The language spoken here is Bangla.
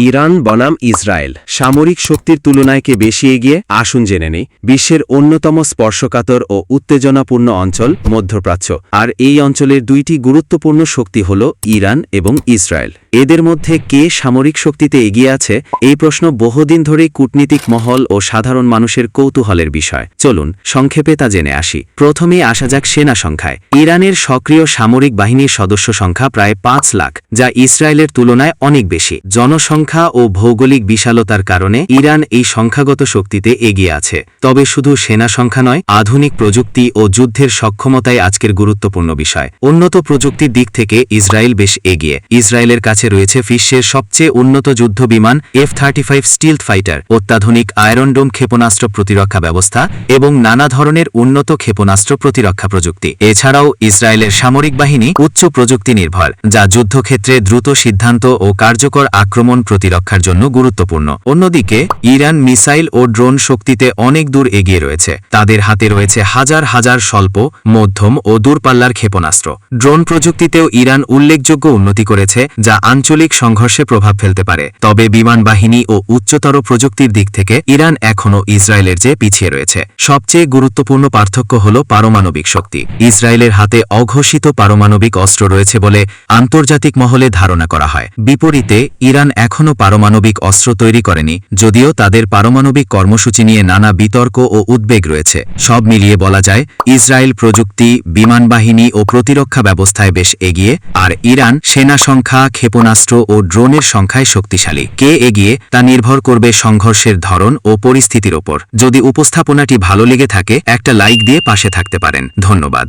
ইরান বনাম ইসরায়েল। সামরিক শক্তির তুলনায় কে বেশি এগিয়ে, আসুন জেনে নেই। বিশ্বের অন্যতম স্পর্শকাতর ও উত্তেজনাপূর্ণ অঞ্চল মধ্যপ্রাচ্য। আর এই অঞ্চলের দুইটি গুরুত্বপূর্ণ শক্তি হল ইরান এবং ইসরায়েল। এদের মধ্যে কে সামরিক শক্তিতে এগিয়ে আছে, এই প্রশ্ন বহুদিন ধরেই কূটনীতিক মহল ও সাধারণ মানুষের কৌতূহলের বিষয়। চলুন, সংক্ষেপে তা জেনে আসি। প্রথমেই আসা যাক সেনা সংখ্যায়। ইরানের সক্রিয় সামরিক বাহিনীর সদস্য সংখ্যা প্রায় পাঁচ লাখ, যা ইসরায়েলের তুলনায় অনেক বেশি। জনসংখ্যা ও ভৌগোলিক বিশালতার কারণে ইরান এই সংখ্যাগত শক্তিতে এগিয়ে আছে। তবে শুধু সেনা সংখ্যা নয়, আধুনিক প্রযুক্তি ও যুদ্ধের সক্ষমতাই আজকের গুরুত্বপূর্ণ বিষয়। উন্নত প্রযুক্তির দিক থেকে ইসরায়েল বেশ এগিয়ে। ইসরায়েলের কাছে রয়েছে বিশ্বের সবচেয়ে উন্নত যুদ্ধ বিমান F thirty five stealth fighter, অত্যাধুনিক আয়রনডোম ক্ষেপণাস্ত্র প্রতিরক্ষা ব্যবস্থা এবং নানা ধরনের উন্নত ক্ষেপণাস্ত্র প্রতিরক্ষা প্রযুক্তি। এছাড়াও ইসরায়েলের সামরিক বাহিনী উচ্চ প্রযুক্তি নির্ভর, যা যুদ্ধক্ষেত্রে দ্রুত সিদ্ধান্ত ও কার্যকর আক্রমণ প্রতিরক্ষার জন্য গুরুত্বপূর্ণ। অন্যদিকে, ইরান মিসাইল ও ড্রোন শক্তিতে অনেক দূর এগিয়ে রয়েছে। তাদের হাতে রয়েছে হাজার হাজার স্বল্প, মধ্যম ও দূরপাল্লার ক্ষেপণাস্ত্র। ড্রোন প্রযুক্তিতেও ইরান উল্লেখযোগ্য উন্নতি করেছে, যা আঞ্চলিক সংঘর্ষে প্রভাব ফেলতে পারে। তবে বিমান বাহিনী ও উচ্চতর প্রযুক্তির দিক থেকে ইরান এখনও ইসরায়েলের চেয়ে পিছিয়ে রয়েছে। সবচেয়ে গুরুত্বপূর্ণ পার্থক্য হল পারমাণবিক শক্তি। ইসরায়েলের হাতে অঘোষিত পারমাণবিক অস্ত্র রয়েছে বলে আন্তর্জাতিক মহলে ধারণা করা হয়। বিপরীতে, ইরান এখনও পারমাণবিক অস্ত্র তৈরি করেনি, যদিও তাদের পারমাণবিক কর্মসূচি নিয়ে নানা বিতর্ক ও উদ্বেগ রয়েছে। সব মিলিয়ে বলা যায়, ইসরায়েল প্রযুক্তি, বিমান বাহিনী ও প্রতিরক্ষা ব্যবস্থায় বেশ এগিয়ে, আর ইরান সেনা সংখ্যা, ক্ষেপণাস্ত্র ও ড্রোনের সংখ্যায় শক্তিশালী। কে এগিয়ে, তা নির্ভর করবে সংঘর্ষের ধরন ও পরিস্থিতির ওপর। যদি উপস্থাপনাটি ভালো লেগে থাকে, একটা লাইক দিয়ে পাশে থাকতে পারেন। ধন্যবাদ।